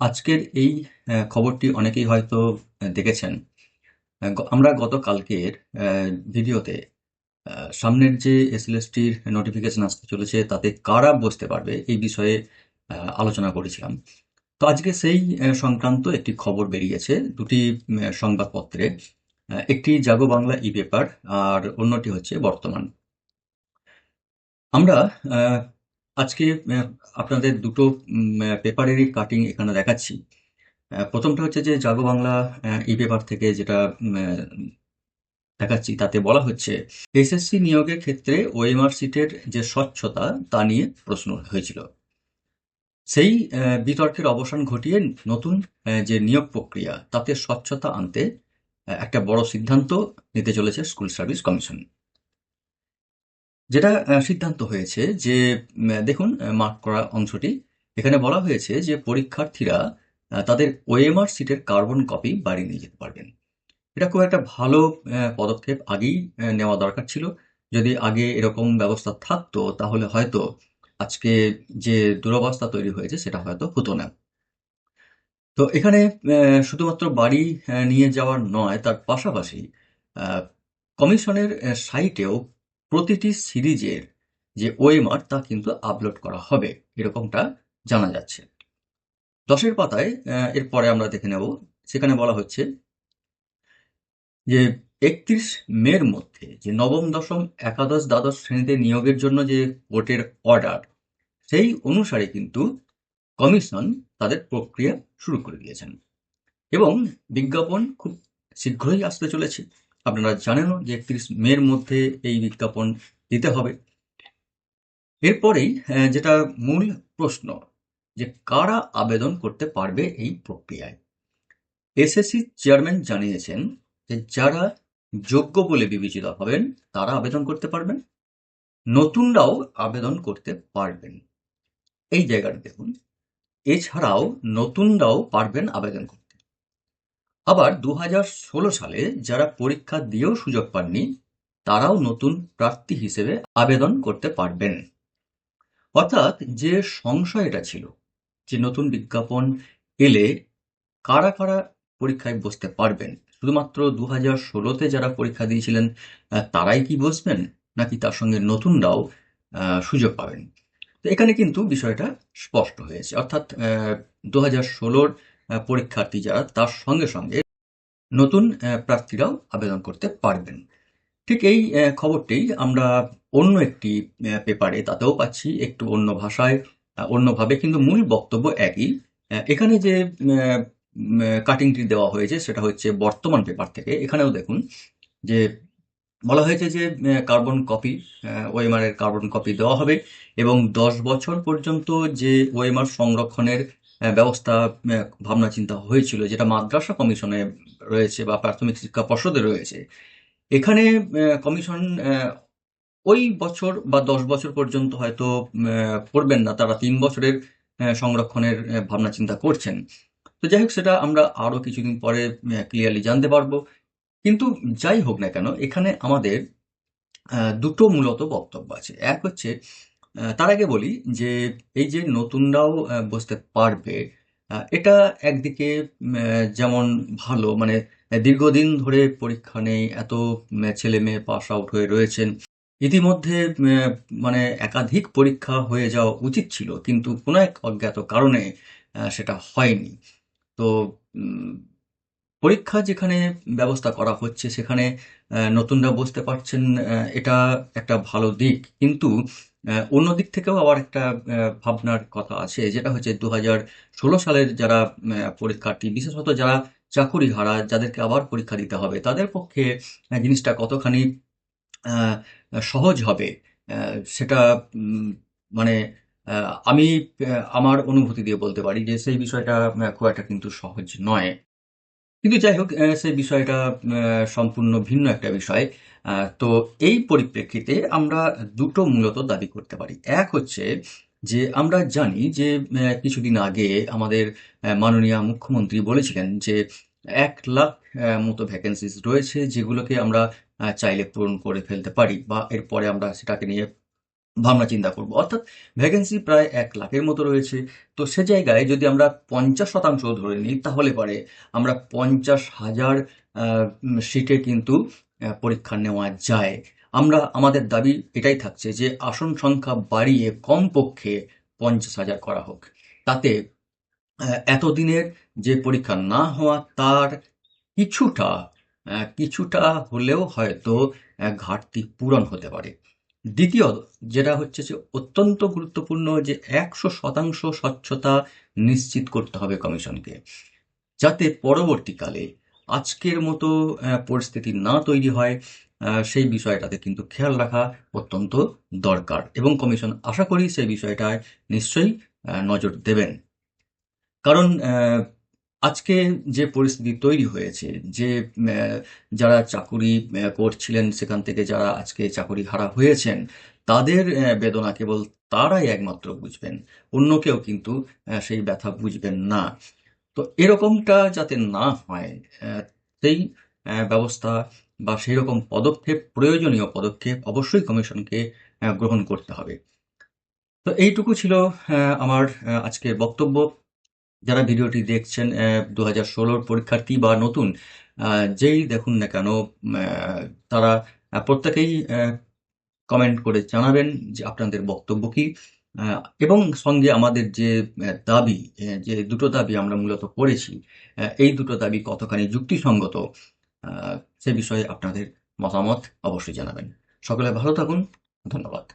আজকের এই খবরটি অনেকেই হয়তো দেখেছেন। আমরা গতকালকের ভিডিওতে সামনের যে এসএলএসটির নোটিফিকেশন আসতে চলেছে, তাতে কারা বসতে পারবে এই বিষয়ে আলোচনা করেছিলাম। তো আজকে সেই সংক্রান্ত একটি খবর বেরিয়েছে, দুটি সংবাদপত্রে। একটি জাগো বাংলা ই পেপার আর অন্যটি হচ্ছে বর্তমান। আমরা আজকে আপনাদের দুটো পেপারেরই কাটিং এখানে দেখাচ্ছি। প্রথমটা হচ্ছে যে জাগো বাংলা ই পেপার থেকে যেটা দেখাচ্ছি, তাতে বলা হচ্ছে, এসএসসি নিয়োগের ক্ষেত্রে ওএমআর সিটের যে স্বচ্ছতা, তা নিয়ে প্রশ্ন হয়েছিল। সেই বিতর্কের অবসান ঘটিয়ে নতুন যে নিয়োগ প্রক্রিয়া, তাতে স্বচ্ছতা আনতে একটা বড় সিদ্ধান্ত নিতে চলেছে স্কুল সার্ভিস কমিশন। যেটা সিদ্ধান্ত হয়েছে যে দেখুন মার্ক করা অংশটি, এখানে বলা হয়েছে যে পরীক্ষার্থীরা তাদের ওএমআর সিটের কার্বন কপি বাড়ি নিয়ে যেতে পারবেন। এটা খুব একটা ভালো পদক্ষেপ আগেই নেওয়া দরকার ছিল। যদি আগে এরকম ব্যবস্থা থাকতো, তাহলে হয়তো আজকে যে দুরবস্থা তৈরি হয়েছে, সেটা হয়তো হতো না। তো এখানে শুধুমাত্র বাড়ি নিয়ে যাওয়ার নয়, তার পাশাপাশি কমিশনের সাইটেও প্রতিটি সিরিজের যে ওএমআর তা কিন্তু আপলোড করা হবে, এরকমটা জানা যাচ্ছে। দশের পাতায় এরপরে আমরা দেখে নেব, সেখানে বলা হচ্ছে যে একত্রিশ মের মধ্যে যে নবম, দশম, একাদশ, দ্বাদশ শ্রেণীতে নিয়োগের জন্য যে কোর্টের অর্ডার, সেই অনুসারে কিন্তু কমিশন তাদের প্রক্রিয়া শুরু করে দিয়েছেন। এবং বিজ্ঞাপন খুব শীঘ্রই আসতে চলেছে। আপনারা জানেনও যে একত্রিশ মের মধ্যে এই বিজ্ঞাপন দিতে হবে। এরপরেই যেটা মূল প্রশ্ন, যে কারা আবেদন করতে পারবে এই প্রক্রিয়ায়? এসএসসি চেয়ারম্যান জানিয়েছেন যে যারা যোগ্য বলে বিবেচিত হবেন, তারা আবেদন করতে পারবেন। নতুনরাও আবেদন করতে পারবেন। এই জায়গাটা দেখুন। এছাড়াও নতুনরাও পারবেন আবেদন করতে। আবার দু হাজার ষোলো সালে যারা পরীক্ষা দিয়েও সুযোগ পাননি, তারাও নতুন প্রার্থী হিসেবে আবেদন করতে পারবেন। অর্থাৎ যে সংশয়টা ছিল, যে নতুন বিজ্ঞাপন এলে কারা কারা পরীক্ষায় বসতে পারবেন? শুধুমাত্র দু হাজার ষোলোতে যারা পরীক্ষা দিয়েছিলেন তারাই কি বসবেন? নাকি তার সঙ্গে নতুনরাও সুযোগ পাবেন? তো এখানে কিন্তু বিষয়টা স্পষ্ট হয়েছে। অর্থাৎ দু হাজার ষোলোর পরীক্ষার্থী যারা তার সঙ্গে সঙ্গে নতুন প্রার্থীরাও আবেদন করতে পারবেন। ঠিক এই খবরটি আমরা অন্য একটি পেপারে তাতেও পাচ্ছি, একটু অন্য ভাষায় অন্যভাবে কিন্তু মূল বক্তব্য একই। এখানে যে কাটিংটি দেওয়া হয়েছে সেটা হচ্ছে বর্তমান পেপার থেকে। এখানেও দেখুন যে বলা হয়েছে যে কার্বন কপি ওএমআর এর কার্বন কপি দেওয়া হবে এবং দশ বছর পর্যন্ত যে ওএমআর সংরক্ষণের ব্যবস্থা ভাবনা, চিন্তা হয়েছিল যেটা মাদ্রাসা কমিশনে রয়েছে বা প্রাথমিক শিক্ষা পর্ষদে রয়েছে। এখানে কমিশন ওই বছর বা দশ বছর পর্যন্ত হয়তো করবেন না। তারা তিন বছরের সংরক্ষণের ভাবনা, চিন্তা করছেন। তো যাই হোক, সেটা আমরা আরও কিছুদিন পরে ক্লিয়ারলি জানতে পারব। কিন্তু যাই হোক না কেন, এখানে আমাদের দুটো মূলত বক্তব্য আছে। এক হচ্ছে তার আগে বলি যে এই যে নতুনরাও বসতে পারবে এটা একদিকে যেমন ভালো মানে দীর্ঘদিন ধরে পরীক্ষা নেই, এত ছেলে মেয়ে পাস আউট হয়ে রয়েছেন, ইতিমধ্যে মানে একাধিক পরীক্ষা হয়ে যাওয়া উচিত ছিল, কিন্তু কোনো এক অজ্ঞাত কারণে সেটা হয়নি। তো পরীক্ষা যেখানে ব্যবস্থা করা হচ্ছে, সেখানে নতুনরা বসতে পারছেন এটা একটা ভালো দিক, কিন্তু অন্য দিক থেকেও আবার একটা ভাবনার কথা আছে, যেটা হচ্ছে দু ষোলো সালের যারা পরীক্ষার্থী, বিশেষত যারা চাকুরি হারা যাদেরকে আবার পরীক্ষা দিতে হবে, তাদের পক্ষে জিনিসটা কতখানি সহজ হবে সেটা মানে আমি আমার অনুভূতি দিয়ে বলতে পারি যে সেই বিষয়টা খুব একটা কিন্তু সহজ নয়। কিন্তু যাই হোক সেই বিষয়টা সম্পূর্ণ ভিন্ন একটা বিষয়। তো এই পরিপ্রেক্ষিতে আমরা দুটো মূলত দাবি করতে পারি। এক হচ্ছে যে আমরা জানি যে কিছুদিন আগে আমাদের মাননীয় মুখ্যমন্ত্রী বলেছিলেন যে এক লাখ মতো ভ্যাকেন্সিস রয়েছে যেগুলোকে আমরা চাইলে পূরণ করে ফেলতে পারি বা এরপরে আমরা সেটাকে নিয়ে ভাবনা চিন্তা করব। অর্থাৎ ভ্যাকেন্সি প্রায় এক লাখের মতো রয়েছে। তো সে জায়গায় যদি আমরা পঞ্চাশ শতাংশ ধরে নিই, তাহলে পরে আমরা পঞ্চাশ হাজার সিটে কিন্তু পরীক্ষা নেওয়া যায়। আমরা, আমাদের দাবি এটাই থাকছে যে, আসন সংখ্যা বাড়িয়ে কমপক্ষে পঞ্চাশ হাজার করা হোক। তাতে এতদিনের যে পরীক্ষা না হওয়া, তার কিছুটা কিছুটা হলেও হয়তো ঘাটতি পূরণ হতে পারে। দ্বিতীয়, যেটা হচ্ছে যে, অত্যন্ত গুরুত্বপূর্ণ যে, একশো শতাংশ স্বচ্ছতা নিশ্চিত করতে হবে কমিশনকে। যাতে পরবর্তীকালে আজকের মতো পরিস্থিতি না তৈরি হয় সেই বিষয়টাতে কিন্তু খেয়াল রাখা অত্যন্ত দরকার এবং কমিশন আশা করি সেই বিষয়টায় নিশ্চয়ই নজর দেবেন। কারণ আজকে যে পরিস্থিতি তৈরি হয়েছে, যে যারা চাকুরি করছিলেন সেখান থেকে যারা আজকে চাকুরি হারা হয়েছেন, তাদের বেদনা কেবল তারাই একমাত্র বুঝবেন। অন্য কেউ কিন্তু সেই ব্যথা বুঝবেন না। তো এরকমটা যাতে না হয় সেই ব্যবস্থা বা সেই রকম পদক্ষেপ, প্রয়োজনীয় পদক্ষেপ অবশ্যই কমিশনকে গ্রহণ করতে হবে। তো এইটুকু ছিল আমার আজকের বক্তব্য। যারা ভিডিওটি দেখছেন দু হাজার ষোলোর পরীক্ষার্থী বা নতুন যেই দেখুন না কেন তারা প্রত্যেকেই কমেন্ট করে জানাবেন যে আপনাদের বক্তব্য কি। এবং সঙ্গে আমাদের যে দাবি যে দুটো দাবি আমরা মূলত করেছি এই দুটো দাবি কতখানি যুক্তিসঙ্গত সে বিষয়ে আপনাদের মতামত অবশ্যই জানাবেন। সকলে ভালো থাকুন, ধন্যবাদ।